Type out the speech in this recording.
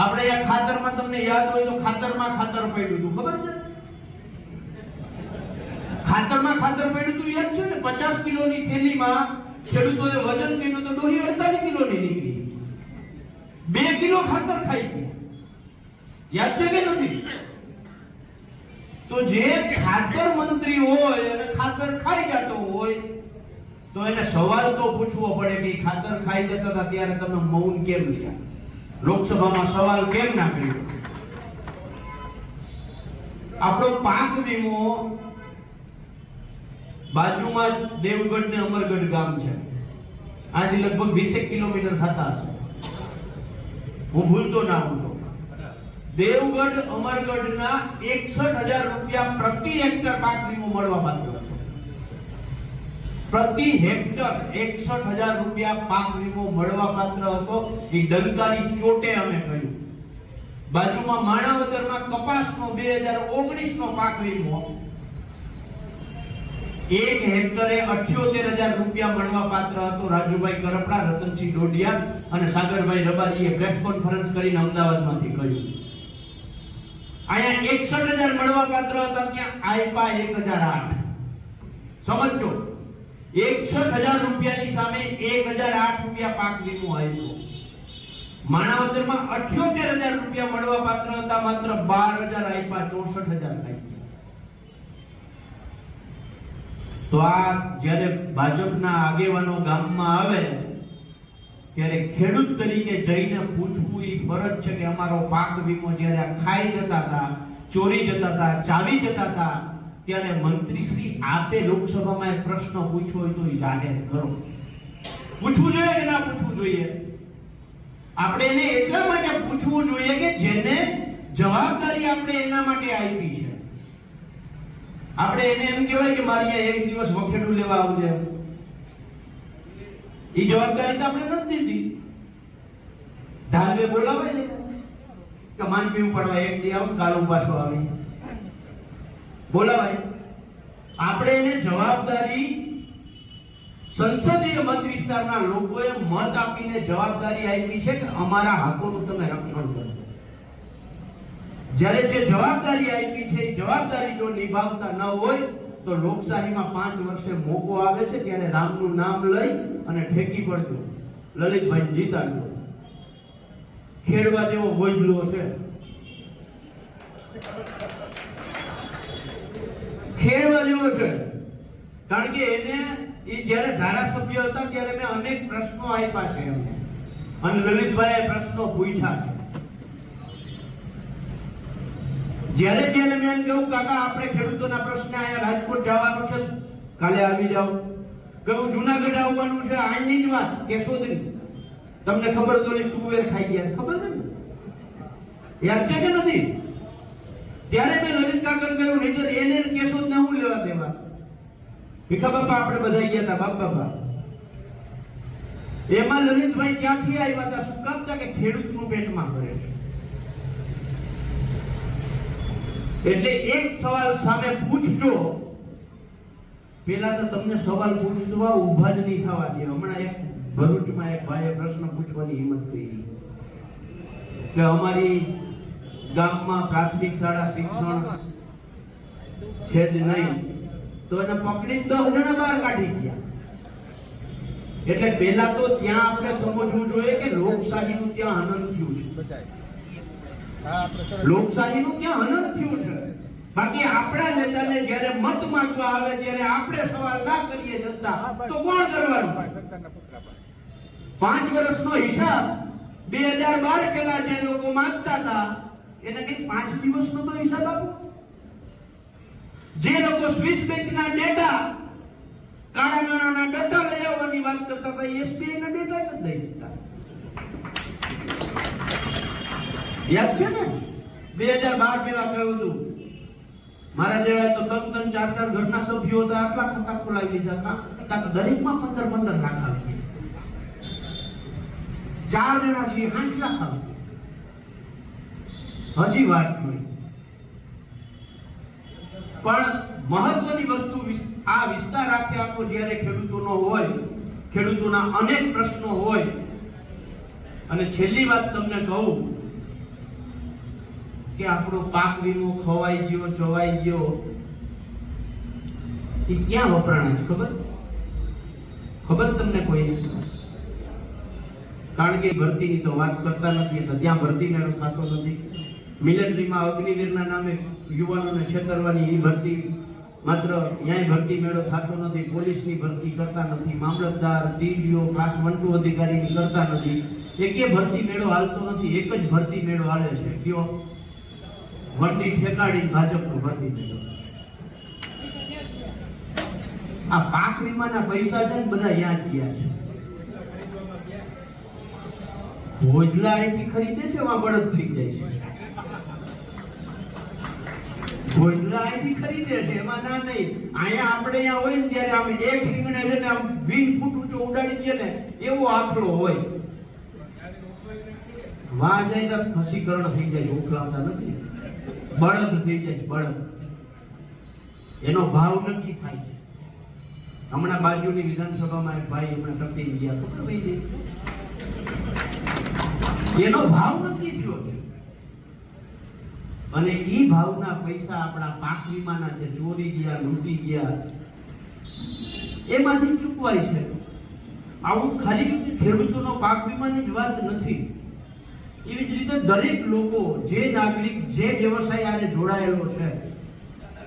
આપણે આ ખાતરમાં તમને યાદ હોય તો ખાતરમાં ખાતર પડ્યું હતું, ખબર છે? ખાતરમાં ખાતર પડ્યું હતું, યાદ છે ને? પચાસ કિલોની થેલીમાં ખેડૂતોએ વજન કર્યું તો ડોહી અડતાલીસ કિલોની નીકળી. બે કિલો ખાતર ખાઈ ગયા. યાદ છે કે નથી? તો જે ખાતર મંત્રી હોય અને ખાતર ખાઈ જતો હોય, તો એને સવાલ તો પૂછવો પડે કે ખાતર ખાઈ જતા હતા ત્યારે તમે મૌન કેમ રહ્યા? લોકસભામાં સવાલ કેમ ના કર્યો? આપણો પાક વીમો બાજુમાં જ દેવગઢ ને અમરગઢ ગામ છે. આથી લગભગ વીસેક કિલોમીટર થતા હશે. હું ભૂલતો ના હું દેવગઢ, અમરગઢના એકસઠ હજાર રૂપિયા પ્રતિ હેક્ટર પાક વીમો મળવા પાત્ર પ્રતિ હેક્ટર એકસઠ હજાર રૂપિયા પાક વીમો મળવા પાત્ર હતો. એ ડંકાની ચોટે અમે કહ્યું. બાજુમાં માણાવદરમાં કપાસનો બે હજાર ઓગણીસ નો પાક વીમો. એક હેક્ટરે અઠ્યોતેર હજાર રૂપિયા મળવા પાત્ર હતો. રાજુભાઈ કરપડા, રતનસિંહ ડોડિયા અને સાગરભાઈ રબારીએ પ્રેસ કોન્ફરન્સ કરીને અમદાવાદમાંથી કહ્યું. અહીંયા એકસઠ હજાર મળવા પાત્ર હતા, ત્યાં આઈપા એક હજાર આઠ. સમજો તો આ જ્યારે ભાજપના આગેવાનો ગામમાં આવે, ત્યારે ખેડૂત તરીકે જઈને પૂછવું એ ફરજ છે કે અમારો પાક વીમો જ્યારે ખાઈ જતા હતા, ચોરી જતા હતા, ચાવી જતા હતા ત્યારે મંત્રી શ્રી આપે લોકસભામાં એક પ્રશ્ન પૂછ્યો હોય તો એ જાહેર કરો. પૂછવું જોઈએ કે ના પૂછવું જોઈએ? આપણે એને એટલા માટે પૂછવું જોઈએ કે જેને જવાબદારી આપણે એના માટે આપી છે. આપણે એને એમ કહેવાય કે મારી એક દિવસ વખેડું લેવા આવજે. એ જવાબદારી તો આપણે નથી દીધી. ધારવે બોલાવે છે. કે માનવી પડવા એક દી આવું, કાલ પાછો આવી. બોલાવાય આપણે એને જવાબદારી સંસદીય મત વિસ્તારના લોકોએ મત આપીને જવાબદારી આપી છે કે અમારા હકોનું તમે રક્ષણ કરો. જ્યારે જે જવાબદારી આપી છે જવાબદારી જો નિભાવતા ન હોય, તો લોકશાહીમાં પાંચ વર્ષે મોકો આવે છે, ત્યારે રામનું નામ લઈ અને ઠેકી પડજો. લલિતભાઈ જીતાડજો ખેડવા જેવો ગોજલો છે ખેડવા જેવો છે. કારણ કે એને એ જ્યારે ધારાસભ્ય હતા ત્યારે મેં અનેક પ્રશ્નો આપ્યા છે એમને. અને લલિતભાઈએ પ્રશ્નો પૂછ્યા છે. જ્યારે જ્યારે મેં એમ કહ્યું, કાકા, આપણે ખેડૂતોના પ્રશ્ન અહીંયા રાજકોટ જવાનું છે. કાલે આવી જાઓ. કહ્યું જુનાગઢ આવવાનું છે. આણની જ વાત, કેશોદની. તમને ખબર તો નહીં તુવેર ખાઈ ગયા ખબર ને? યાદ છે કે નથી? ત્યારે મેં લલિત કાકર કહ્યું નહીતર એને ને કેશોદ ને હું લેવા દેવા ભીખા બાપા આપણે બધા ગયા હતા બાપ બાપા. એમાં લલિતભાઈ ક્યાંથી આવ્યા હતા શું કામ કે ખેડૂતનું પેટમાં ભરે છે? એટલે એક સવાલ સામે પૂછજો. પેલા તો તમને સવાલ પૂછવા ઊભા જ નહીં થવા દે. હમણાં એક ભરૂચમાં એક ભાઈએ પ્રશ્ન પૂછવાની હિંમત કરી. કે અમારી ગામમાં પ્રાથમિક શાળા શિક્ષણ છે જ નહીં. તો એને પકડી દસ જણા બહાર કાઢી ગયા. એટલે પહેલા તો ત્યાં આપણે સમજવું જોઈએ કે લોકશાહીનું ત્યાં આનંદ થયું છે. લોકશાહીનું ત્યાં આનંદ થયું છે. બાકી આપણા નેતાને જ્યારે મત માંગવા આવે, ત્યારે આપણે સવાલ ના કરીએ જનતા. તો કોણ કરવાનું પાંચ વર્ષનો હિસાબ બે હજાર બાર પેલા જે લોકો માંગતા હતા, એને કઈ પાંચ દિવસનો તો હિસાબ આપો. જે લોકો સ્વિસ બેંકના ડેટા કાળા નાણાંના ડેટા લઈ વાત કરતા હતા એસબીઆઈ ના ડેટા જ નથી દેતા યાદ છે ને? બે હજાર બાર પેલા કહ્યું હતું. મારા જેવા તો ત્રણ ત્રણ ચાર ચાર ઘરના સભ્યો હતા, આટલા ખાતા ખોલાવી લીધા હતા. કાં દરેકમાં પંદર પંદર લાખ આવી ચાર જણા છીએ, આઠ લાખ આવી હજી વાત જોઈ પણ મહત્વની વસ્તુ આ વિસ્તાર આખે આખો જ્યારે ખેડૂતોનો હોય, ખેડૂતોના અનેક પ્રશ્નો હોય, અને છેલ્લી વાત તમને કહું કે આપણો પાક વીમો ખવાઈ ગયો, ચોવાઈ ગયો, એ ક્યાં વપરાણા છે ખબર? ખબર તમને કોઈને કારણ કે ભરતીની તો વાત કરતા નથી ત્યાં ભરતી મેળો થતો નથી. મિલિટરીમાં અગ્નિવીરના નામે યુવાનોને છેતરવાની એ ભરતી. માત્ર ન્યાય ભરતી મેળો થતો નથી, પોલીસની ભરતી કરતા નથી, મામલતદાર, ટીડીઓ ક્લાસ વન ટુ અધિકારીની કરતા નથી. એકે ભરતી મેળો હાલતો નથી, એક જ ભરતી મેળો હાલે છે. કયો? વંડી ઠેકાડી ભાજપનો ભરતી મેળો. આ પાક વીમાના પૈસા છે ને બધા યાદ ગયા છે. ભોજલા અહીંથી ખરીદે છે એમાં બળદ થઈ જાય છે. ભોજલા અહીંથી ખરીદે છે, એમાં ના નહીં. અહીંયા આપણે અહીંયા હોય ને ત્યારે આમ એક રીંગણે છે ને આમ વીસ ફૂટ ઊંચો ઉડાડી દે ને, એવો આથડો હોય. વા જાય તો ખસીકરણ થઈ જાય ઉખલાવતા નથી. બળદ થઈ જાય, બળદ. એનો ભાવ નક્કી થાય છે. હમણાં બાજુની વિધાનસભામાં એક ભાઈ હમણાં ટપીને ગયા, ખબર ભાઈ એનો ભાવ છે અને એ ભાવના પૈસા આપણા પાક વીમાના જે ચોરી ગયા, લૂંટી ગયા, એમાંથી ચૂકવાય છે. આવું ખાલી ખેડૂતોનો પાક વીમાની જ વાત નથી. એવી જ રીતે દરેક લોકો, જે નાગરિક, જે વ્યવસાય આને જોડાયેલો છે